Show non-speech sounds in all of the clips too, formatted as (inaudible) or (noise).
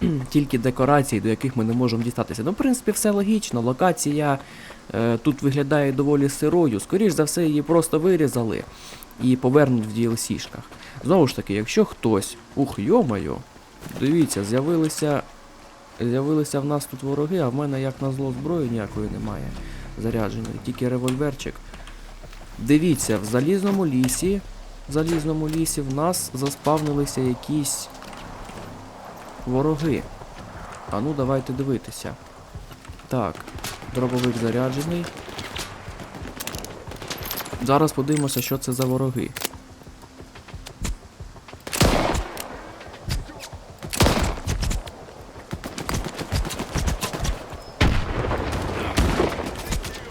(clears throat) тільки декорації, до яких ми не можемо дістатися. Ну, в принципі, все логічно. Локація е, тут виглядає доволі сирою. Скоріш за все, її просто вирізали і повернуть в DLC-шках. Знову ж таки, якщо хтось. Ух, йомайо, дивіться, з'явилися. З'явилися в нас тут вороги, а в мене як на зло зброї ніякої немає зарядженої, тільки револьверчик. Дивіться, в залізному лісі. В залізному лісі в нас заспавнилися якісь вороги. А ну давайте дивитися. Так, дробовик заряджений. Зараз подивимося, що це за вороги.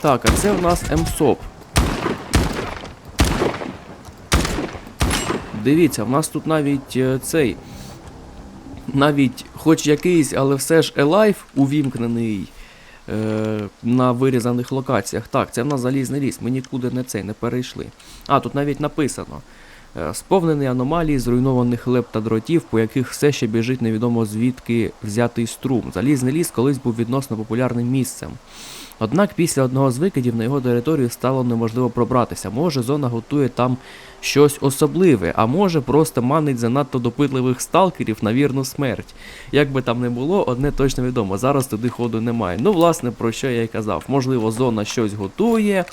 Так, а це в нас МСОП. Дивіться, в нас тут навіть е, цей. Навіть хоч якийсь, але все ж елайф увімкнений е, на вирізаних локаціях. Так, це в нас залізний ліс, ми нікуди не цей не перейшли. А, тут навіть написано. е, Сповнений аномалії зруйнованих леп та дротів, по яких все ще біжить невідомо звідки взятий струм. Залізний ліс колись був відносно популярним місцем. Однак після одного з викидів на його територію стало неможливо пробратися. Може, зона готує там щось особливе, а може просто манить занадто допитливих сталкерів на вірну смерть. Як би там не було, одне точно відомо. Зараз туди ходу немає. Ну, власне, про що я й казав. Можливо, зона щось готує,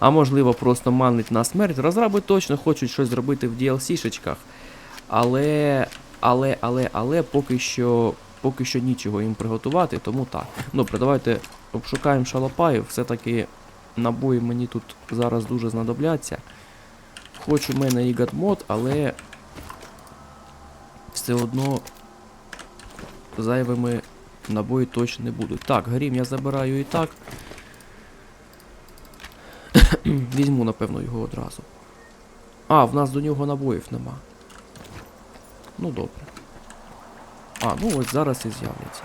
а можливо, просто манить на смерть. Розраби точно хочуть щось зробити в DLC-шечках. Але, але, але, але поки що. Поки що нічого їм приготувати, тому так. Добре, давайте обшукаємо шалопаїв. Все-таки набої мені тут зараз дуже знадобляться. Хоч у мене і гадмод, але все одно зайвими набої точно не будуть. Так, грім я забираю і так. (coughs) Візьму, напевно, його одразу. А, в нас до нього набоїв нема. Ну добре. А, ну ось зараз і з'являться.